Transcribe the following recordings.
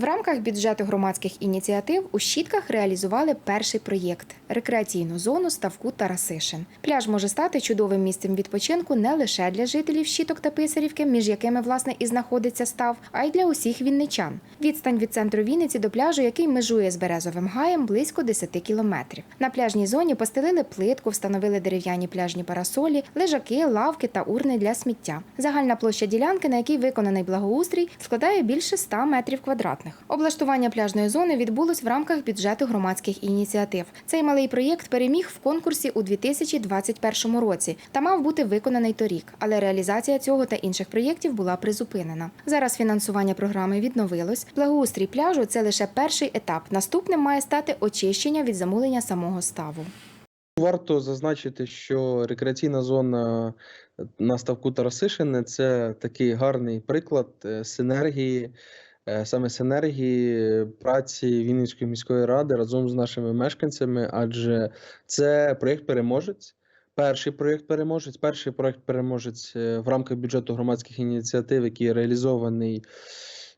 В рамках бюджету громадських ініціатив у Щітках реалізували перший проєкт рекреаційну зону ставку Тарасишин. Пляж може стати чудовим місцем відпочинку не лише для жителів Щіток та Писарівки, між якими власне і знаходиться став, а й для усіх вінничан. Відстань від центру Вінниці до пляжу, який межує з березовим гаєм, близько 10 кілометрів. На пляжній зоні постелили плитку, встановили дерев'яні пляжні парасолі, лежаки, лавки та урни для сміття. Загальна площа ділянки, на якій виконаний благоустрій, складає більше 100 метрів квадратних. Облаштування пляжної зони відбулось в рамках бюджету громадських ініціатив. Цей малий проєкт переміг в конкурсі у 2021 році та мав бути виконаний торік, але реалізація цього та інших проєктів була призупинена. Зараз фінансування програми відновилось. Благоустрій пляжу це лише перший етап. Наступним має стати очищення від замулення самого ставу. Варто зазначити, що рекреаційна зона на ставку Тарасишине це такий гарний приклад е, синергії, саме синергії праці Вінницької міської ради разом з нашими мешканцями, адже це проєкт переможець. Перший проєкт переможець, перший проєкт переможець е, в рамках бюджету громадських ініціатив, який реалізований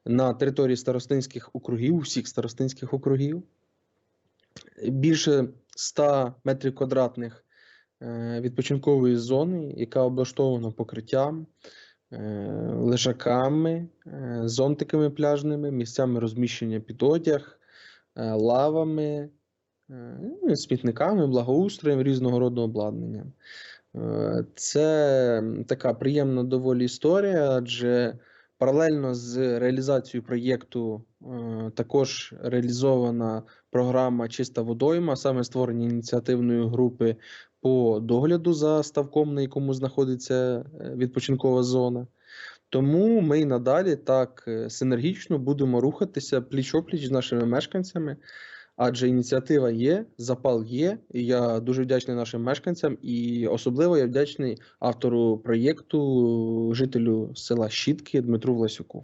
на території старостинських округів, усіх старостинських округів. Більше 100 метрів квадратних е, відпочинкової зони, яка облаштована покриттям, е, лежаками, е, зонтиками пляжними, місцями розміщення під одяг, е, лавами, е, ну, смітниками, благоустроєм, різного роду обладнанням. Е, Це така приємна доволі історія, адже паралельно з реалізацією проєкту е, також реалізована програма Чиста водойма, саме створення ініціативної групи по догляду за ставком, на якому знаходиться е, відпочинкова зона. Тому ми й надалі так е, синергічно будемо рухатися пліч-опліч з нашими мешканцями. Адже ініціатива є, запал є. І я дуже вдячний нашим мешканцям, і особливо я вдячний автору проєкту, жителю села Щітки Дмитру Власюку.